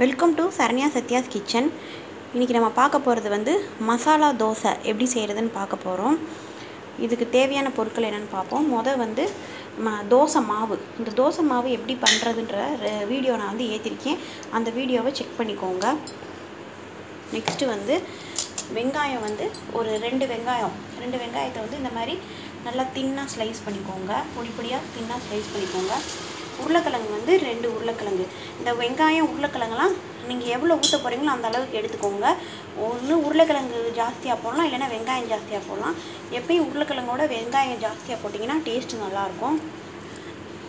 Welcome to Saranya Sathya's kitchen இன்றைக்கி நம்ம பார்க்க போகிறது வந்து மசாலா தோசை. எப்படி செய்கிறதுன்னு பார்க்க போகிறோம் இதுக்கு தேவையான பொருட்கள் என்னென்னு பார்ப்போம். மொதல் வந்து ம தோசை மாவு. இந்த தோசை மாவு எப்படி பண்ணுறதுன்ற வீடியோ நான் வந்து ஏற்றிருக்கேன் அந்த வீடியோவை செக் பண்ணிக்கோங்க. நெக்ஸ்ட்டு வந்து வெங்காயம் வந்து ஒரு ரெண்டு வெங்காயம். ரெண்டு வெங்காயத்தை வந்து இந்த மாதிரி நல்லா தின்னாக ஸ்லைஸ் பண்ணிக்கோங்க. பொடி பொடியாக தின்னாக ஸ்லைஸ் பண்ணிக்கோங்க. உருளைக்கிழங்கு வந்து ரெண்டு உருளைக்கிழங்கு. இந்த வெங்காயம் உருளைக்கிழங்குலாம் நீங்கள் எவ்வளோ ஊற்ற போகிறீங்களோ அந்த அளவுக்கு எடுத்துக்கோங்க. ஒன்று உருளைக்கிழங்கு ஜாஸ்தியாக போடலாம் இல்லைன்னா வெங்காயம் ஜாஸ்தியாக போடலாம். எப்பயும் உருளைக்கிழங்கோட வெங்காயம் ஜாஸ்தியாக போட்டிங்கன்னா டேஸ்ட்டு நல்லாயிருக்கும்.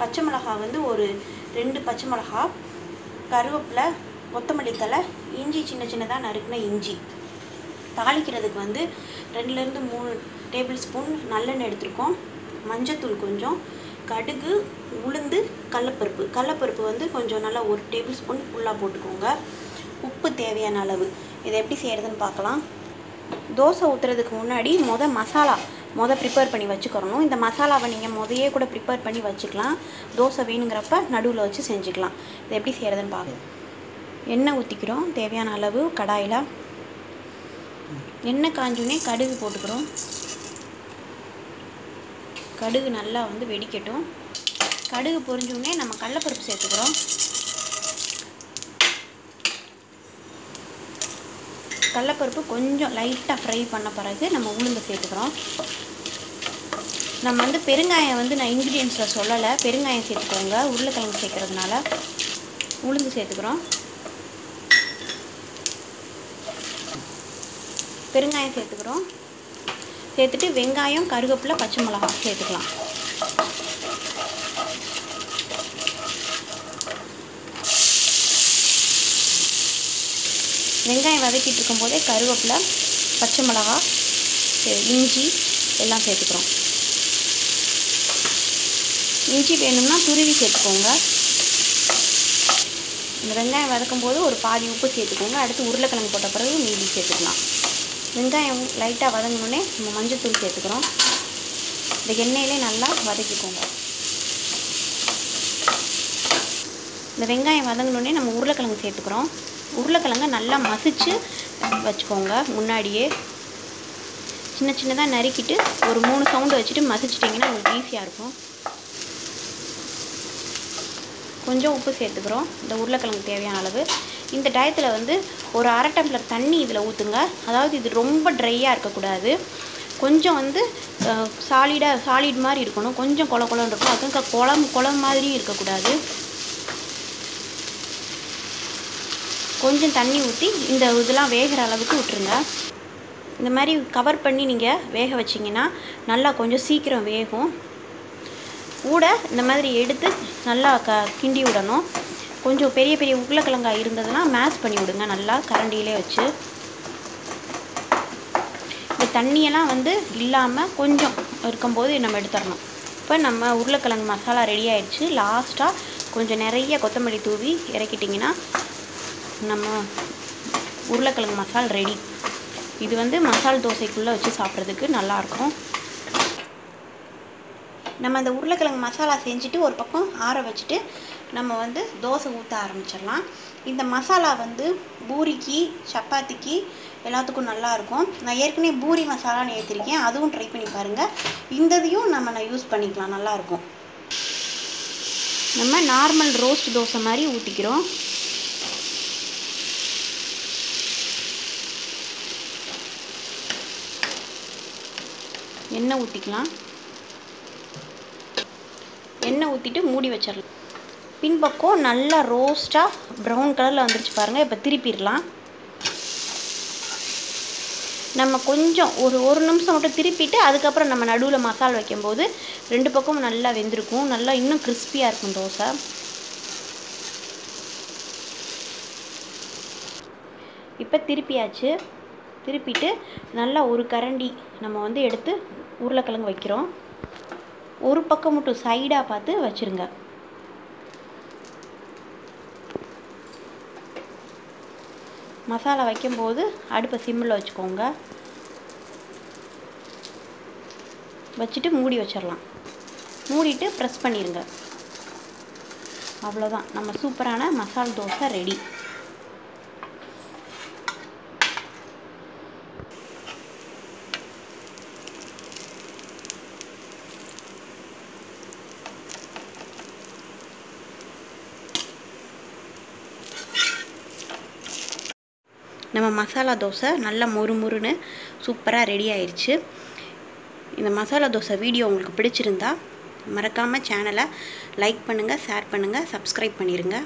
பச்சை மிளகா வந்து ஒரு ரெண்டு பச்சை மிளகா கருவேப்பிலை கொத்தமல்லி தலை இஞ்சி சின்ன சின்னதாக நறுக்கின இஞ்சி. தாளிக்கிறதுக்கு வந்து ரெண்டுலேருந்து மூணு டேபிள் ஸ்பூன் நல்லெண்ணெய் எடுத்துருக்கோம். மஞ்சத்தூள் கொஞ்சம். கடுகு உளுந்து கடலப்பருப்பு. கடலப்பருப்பு வந்து கொஞ்சம் நல்லா ஒரு டேபிள் ஸ்பூன் ஃபுல்லாக போட்டுக்கோங்க. உப்பு தேவையான அளவு. இதை எப்படி செய்கிறதுன்னு பார்க்கலாம். தோசை ஊற்றுறதுக்கு முன்னாடி மொதல் மசாலா மொதல் ப்ரிப்பேர் பண்ணி வச்சுக்கிறணும். இந்த மசாலாவை நீங்கள் மொதையே கூட ப்ரிப்பேர் பண்ணி வச்சுக்கலாம். தோசை வேணுங்கிறப்ப நடுவில் வச்சு செஞ்சுக்கலாம். இதை எப்படி செய்கிறதுன்னு பார்க்கலாம். எண்ணெய் ஊற்றிக்கிறோம் தேவையான அளவு கடாயில். எண்ணெய் காஞ்சோடனே கடுகு போட்டுக்கிறோம். கடுகு நல்லா வந்து வெடிக்கட்டும். கடுகு பொரிஞ்சோடனே நம்ம கடலப்பருப்பு சேர்த்துக்கிறோம். கடலப்பருப்பு கொஞ்சம் லைட்டாக ஃப்ரை பண்ண பிறகு நம்ம உளுந்து சேர்த்துக்கிறோம். நம்ம வந்து பெருங்காயம் வந்து நான் இன்க்ரீடியன்ஸில் சொல்லலை. பெருங்காயம் சேர்த்துக்கோங்க. உருளைக்கிழங்கு சேர்க்கறதுனால உளுந்து சேர்த்துக்கிறோம். பெருங்காயம் சேர்த்துக்கிறோம். சேர்த்துட்டு வெங்காயம் கருவேப்பிலை பச்சை மிளகா சேர்த்துக்கலாம். வெங்காயம் வதக்கிட்டு இருக்கும்போதே கருவேப்பிலை பச்சை மிளகா இஞ்சி எல்லாம் சேர்த்துக்கிறோம். இஞ்சி வேணும்னா துருவி சேர்த்துக்கோங்க. இந்த வெங்காயம் வதக்கும் போது ஒரு பாதி உப்பு சேர்த்துக்கோங்க. அடுத்து உருளைக்கிழங்கு போட்ட பிறகு மீதி சேர்த்துக்கலாம். வெங்காயம் லைட்டாக வதங்கினோடனே நம்ம மஞ்சத்தூள் சேர்த்துக்கிறோம். இந்த எண்ணெயிலே நல்லா வதக்கிக்கோங்க. இந்த வெங்காயம் வதங்கினோடனே நம்ம உருளைக்கிழங்கு சேர்த்துக்கிறோம். உருளைக்கிழங்க நல்லா மசிச்சு வச்சுக்கோங்க முன்னாடியே. சின்ன சின்னதாக நறுக்கிட்டு ஒரு மூணு சவுண்டு வச்சுட்டு மசிச்சிட்டிங்கன்னா உங்களுக்கு ஈஸியாக இருக்கும். கொஞ்சம் உப்பு சேர்த்துக்கிறோம். இந்த உருளைக்கிழங்கு தேவையான அளவு. இந்த டயத்தில் வந்து ஒரு அரை டம்ளர் தண்ணி இதில் ஊற்றுங்க அதாவது இது ரொம்ப ட்ரையாக இருக்கக்கூடாது. கொஞ்சம் வந்து சாலிடாக சாலிட் மாதிரி இருக்கணும். கொஞ்சம் கொல குளம் இருக்கும் அதுக்கு குளம் குளம் மாதிரியும் இருக்கக்கூடாது. கொஞ்சம் தண்ணி ஊற்றி இந்த இதெல்லாம் வேகிற அளவுக்கு விட்டுருங்க. இந்த மாதிரி கவர் பண்ணி நீங்கள் வேக வச்சிங்கன்னா நல்லா கொஞ்சம் சீக்கிரம் வேகும். கூட இந்த மாதிரி எடுத்து நல்லா க கிண்டி விடணும். கொஞ்சம் பெரிய பெரிய உருளைக்கிழங்கா இருந்ததுன்னா மேஷ் பண்ணி விடுங்க. நல்லா கரண்டியிலே வச்சு. இந்த தண்ணியெல்லாம் வந்து இல்லாமல் கொஞ்சம் இருக்கும்போது நம்ம எடுத்துடணும். இப்போ நம்ம உருளைக்கிழங்கு மசாலா ரெடி ஆயிடுச்சு. லாஸ்ட்டாக கொஞ்சம் நிறைய கொத்தமல்லி தூவி இறக்கிட்டிங்கன்னா நம்ம உருளைக்கிழங்கு மசால் ரெடி இது வந்து மசால் தோசைக்குள்ளே வச்சு சாப்பிட்றதுக்கு நல்லாயிருக்கும் நம்ம அந்த உருளைக்கிழங்கு மசாலா செஞ்சுட்டு ஒரு பக்கம் ஆற வச்சுட்டு நம்ம வந்து தோசை ஊற்ற ஆரம்பிச்சிடலாம். இந்த மசாலா வந்து பூரிக்கு சப்பாத்திக்கு எல்லாத்துக்கும் நல்லாயிருக்கும் நான் ஏற்கனவே பூரி மசாலான்னு ஏற்றிருக்கேன் அதுவும் ட்ரை பண்ணி பாருங்கள் இந்ததையும் நம்ம நான் யூஸ் பண்ணிக்கலாம். நல்லாயிருக்கும் நம்ம நார்மல் ரோஸ்ட் தோசை மாதிரி ஊற்றிக்கிறோம் எண்ணெய் ஊற்றிக்கலாம் எண்ணெய் ஊற்றிட்டு மூடி வச்சிடலாம் பின்பக்கம் நல்லா ரோஸ்ட்டாக ப்ரௌன் கலரில் வந்துருச்சு பாருங்கள் இப்போ திருப்பிடலாம். நம்ம கொஞ்சம் ஒரு ஒரு நிமிஷம் மட்டும் திருப்பிட்டு அதுக்கப்புறம் நம்ம நடுவில் மசாலா வைக்கும்போது ரெண்டு பக்கமும் நல்லா வெந்திருக்கும். நல்லா இன்னும் கிறிஸ்பியாக இருக்கும் தோசை. இப்போ திருப்பியாச்சு. திருப்பிட்டு நல்லா ஒரு கரண்டி நம்ம வந்து எடுத்து உருளைக்கிழங்கு வைக்கிறோம். ஒரு பக்கம் மட்டும் சைடாக பார்த்து வச்சுருங்க. மசாலா வைக்கும்போது அடுப்பை சிம்மில் வச்சுக்கோங்க. வச்சுட்டு மூடி வச்சிடலாம் மூடிட்டு ப்ரெஸ் பண்ணிடுங்க அவ்வளோதான் நம்ம சூப்பரான மசால் தோசை ரெடி நம்ம மசாலா தோசை நல்லா மொறு மொறுன்னு சூப்பராக ரெடி ஆயிடுச்சு இந்த மசாலா தோசை வீடியோ உங்களுக்கு பிடிச்சிருந்தா மறக்காமல் சேனலை லைக் பண்ணுங்கள் ஷேர் பண்ணுங்கள் சப்ஸ்கிரைப் பண்ணிடுங்க